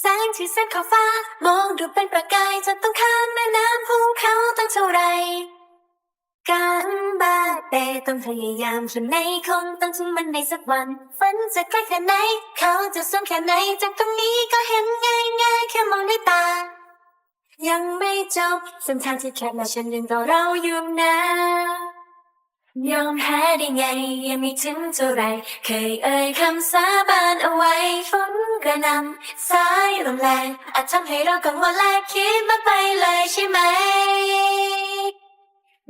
แสงที่แสงขอบฟ้า มองดูเป็นประกายจะต้องข้ามแม่น้ำภูเขาตั้งเท่าไร การบาดเปต้องพยายามจนในคงต้องถึงมันในสักวันฝันจะใกล้แค่ไหน เขาจะสูงแค่ไหน จากตรงนี้ก็เห็นง่ายง่ายแค่มองด้วยตา ยังไม่จบเส้นทางที่แคบและฉันยังรอเราอยู่นะ ยอมแพ้ได้ไง ยังไม่ถึงเท่าไร เคยเอ่ยคำสาบานเอาไว้ฝนกระหนำสายลมแรงอาจทำให้เรากังวลและคิดมากไปเลยใช่ไหม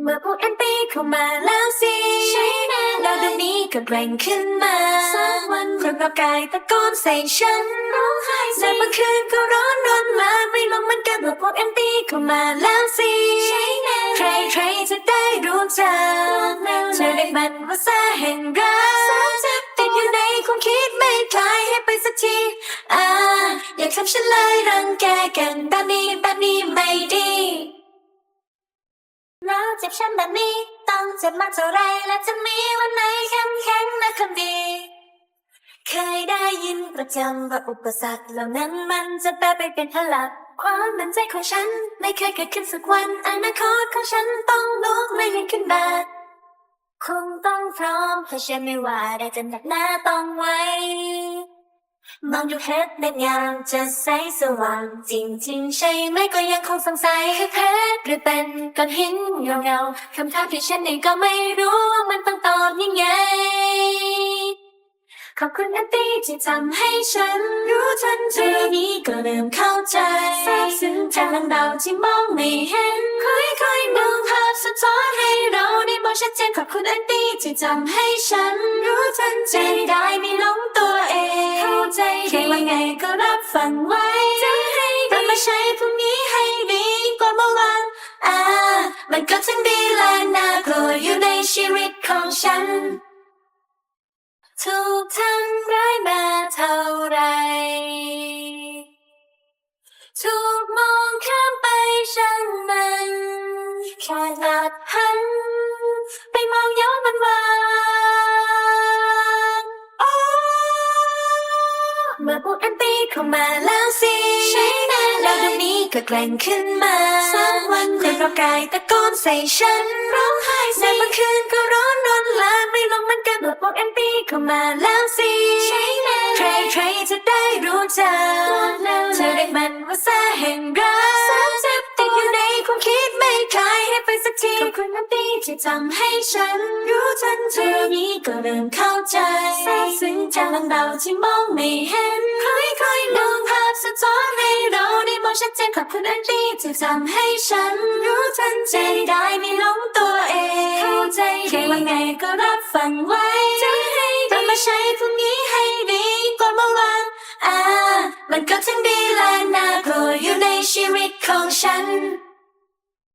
เมื่อพวกแอนตี้เข้ามาแล้วสิใช่แน่แล้วเดี๋ยวนี้ก็แกร่งขึ้นมาสักวันคนรอบกายตะโกนใส่ฉันร้องไห้แต่บางคืนก็ร้อนรนมากไม่ลงเหมันกันเมื่อพวกแอนตี้เข้ามาแล้วสิใช่แน่ใครใครๆจะได้รู้จักเธอเรียก มันว่าซาแห่งรักติดอยู่ในความคิดไม่คลายให้ไปสักทีอ่าอย่าทำฉันเลยรังแกกันแบบนี้แบบนี้ไม่ดีแล้วเจ็บช้ำแบบนี้ต้องเจ็บมากเท่าไรและจะมีวันไหนเข้มแข็งนะคนดีเคยได้ยินประจำว่าอุปสรรคเหล่านั้นมันจะแปลไปเป็นพลังความมั่นใจของฉัน ไม่เคยเกิดขึ้นสักวันอนาคตของฉันต้องลุกไม่ยืนขึ้นมา คงต้องพร้อมเพราะฉันไม่ว่าได้จะหนักหน้าต้องไว้มองดูเพชรเด็ดงามจะใสสว่างจริง ๆ ใช่ไหมก็ยังคงสงสัยคือเพชรหรือเป็นก้อนหินเงาเงาคำถามที่ฉันเองก็ไม่รู้ว่ามันต้องตอบยังไง ขอบคุณแอนตี้ที่ทำให้ฉันรู้ทันทีนี้ก็เริ่มเข้าใจ ซึ้งจากลังดาวที่มองไม่เห็นค่อยๆมองภาพสะท้อนให้เราได้มองชัดเจนขอบคุณแอนตี้ที่ทำให้ฉัน รู้ทันใจได้ไม่หลงตัวเอง เข้าใจแค่ว่าไงก็รับฟังไว้จะให้ดีมาใช้พรุ่งนี้ให้ดีกว่าเมื่อวานอ่ามันก็ทั้งดีและน่ากลัวอยู่ในชีวิตของฉัน ถูกทำร้ายมาเท่า มาแล้วสิใช่แน่แล้วเดี๋ยวนี้ก็แกร่งขึ้นมาสักวันคนรอบกายตะโกนใส่ฉันร้องไห้แต่บางคืนก็ร้อนรนและไม่ลงมันกันเมื่อพวกแอนตี้เข้ามาแล้วสิใช่แน่ใครใครๆจะได้รู้จักเธอเรียกมันว่าซาแห่งรักเจ็บติดอยู่ในความคิดไม่คลายให้ไปสักทีขอบคุณแอนตี้ ที่ทำให้ฉันรู้ทันทีนี้ก็เริ่มเข้าใจซาบซึ้งจากลังดาวที่มองไม่เห็นค่อยๆมองภาพสะท้อนให้เราได้มองชัดเจนขอบคุณแอนตี้ที่ทำให้ฉันรู้ทันใจได้ไม่หลงตัวเอง เข้าใจแค่ว่าไงก็รับฟังไว้จะให้ดีมาใช้พรุ่งนี้ให้ดีกว่าเมื่อวานอ่ามันก็ทั้งดีและน่ากลัวอยู่ในชีวิตของฉัน